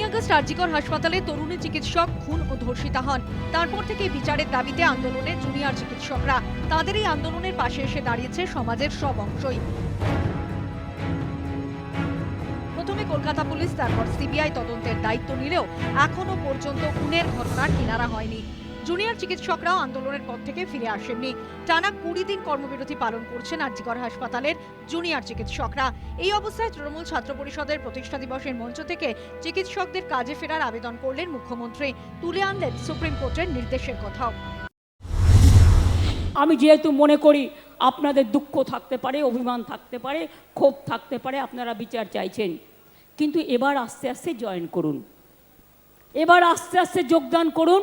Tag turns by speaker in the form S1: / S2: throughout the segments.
S1: August RG Kar হাসপাতালে তরুণী চিকিৎসক, খুন ও ধর্ষিতা হন। তারপর থেকে বিচারের দাবিতে আন্দোলনে জুনিয়র চিকিৎসকরা। তাদের এই আন্দোলনের পাশে এসে দাঁড়িয়েছে সমাজের সব অংশই। প্রথমে কলকাতা পুলিশ, তারপর সিবিআই তদন্তের দায়িত্ব নিলেও এখনও পর্যন্ত খুনের ঘটনার কিনারা হয়নি। জুনিয়র চিকিৎসকরাও আন্দোলনের পর থেকে ফিরে আসেননি। টানা কুড়ি দিন কর্মবিরতি পালন করছেন আরজিকর হাসপাতালের জুনিয়র চিকিৎসকরা। এই অবস্থায় তৃণমূল ছাত্র পরিষদের প্রতিষ্ঠা দিবসের মঞ্চ থেকে চিকিৎসকদের কাজে ফেরার আবেদন করলেন মুখ্যমন্ত্রী। তুলে আনলেন সুপ্রিম কোর্টের নির্দেশের কথাও।
S2: আমি যেহেতু মনে করি আপনাদের দুঃখ থাকতে পারে, অভিমান থাকতে পারে, ক্ষোভ থাকতে পারে, আপনারা বিচার চাইছেন। কিন্তু এবার আস্তে আস্তে জয়েন করুন। এবার আস্তে আস্তে যোগদান করুন।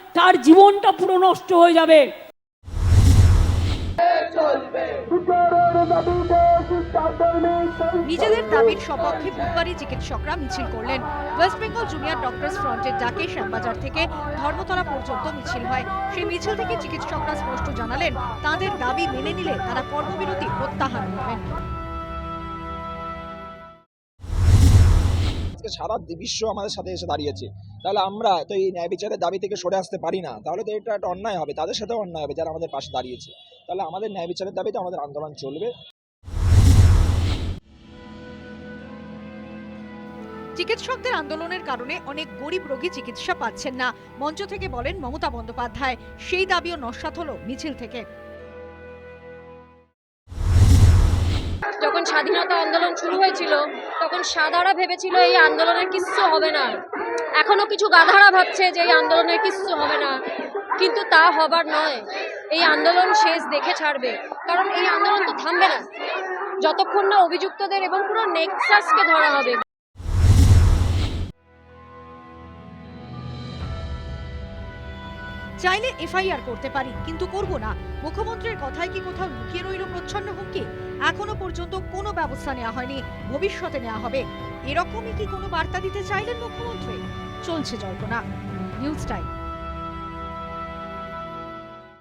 S2: তার জীবনটা পুরো নষ্ট হয়ে যাবে।
S1: নিজেদের দাবির সপক্ষে বুধবারই চিকিৎসকরা মিছিল করলেন। ওয়েস্ট বেঙ্গল জুনিয়র ডক্টরস ফ্রন্টের ডাকে শ্যামবাজার থেকে ধর্মতলা পর্যন্ত মিছিল হয়। সেই মিছিল থেকে চিকিৎসকরা স্পষ্ট জানালেন তাদের দাবি মেনে নিলে তারা কর্মবিরতি প্রত্যাহার করবেন।
S3: আজকে সারা বিশ্ব আমাদের সাথে এসে দাঁড়িয়েছে। তাহলে আমরা তো এই ন্যায় বিচারের দাবি থেকে সরে আসতে পারি না। তাহলে তো এটা একটা অন্যায় হবে তাদের সাথেও অন্যায় হবে যারা আমাদের পাশে দাঁড়িয়েছে। তাহলে আমাদের ন্যায় বিচারের দাবিতে আমাদের আন্দোলন চলবে।
S1: চিকিৎসকদের আন্দোলনের কারণে অনেক গরিব রোগী চিকিৎসা পাচ্ছেন না। মঞ্চ থেকে বলেন মমতা বন্দ্যোপাধ্যায় সেই দাবিও নস্বাত হলো মিছিল থেকে।
S4: যখন স্বাধীনতা আন্দোলন শুরু হয়েছিল তখন সাদারা ভেবেছিল এই আন্দোলনের কিচ্ছু হবে না। এখনও কিছু গাধারা ভাবছে যে এই আন্দোলনের কিচ্ছু হবে না। কিন্তু তা হবার নয়। এই আন্দোলন শেষ দেখে ছাড়বে। কারণ এই আন্দোলন তো থামবে না। যতক্ষণ না অভিযুক্তদের এবং পুরো নেক্সাসকে ধরা হবে।
S1: চাইলে এফআইআর করতে পারি, কিন্তু করব না। মুখ্যমন্ত্রীর কথায় কি কোথাও লুকিয়ে রইল প্রচ্ছন্ন হুমকি? এখনও পর্যন্ত কোনো ব্যবস্থা নেওয়া হয়নি। ভবিষ্যতে নেওয়া হবে। এরকমই কি কোনো বার্তা দিতে চাইলেন মুখ্যমন্ত্রী? চলছে জল্পনা। News time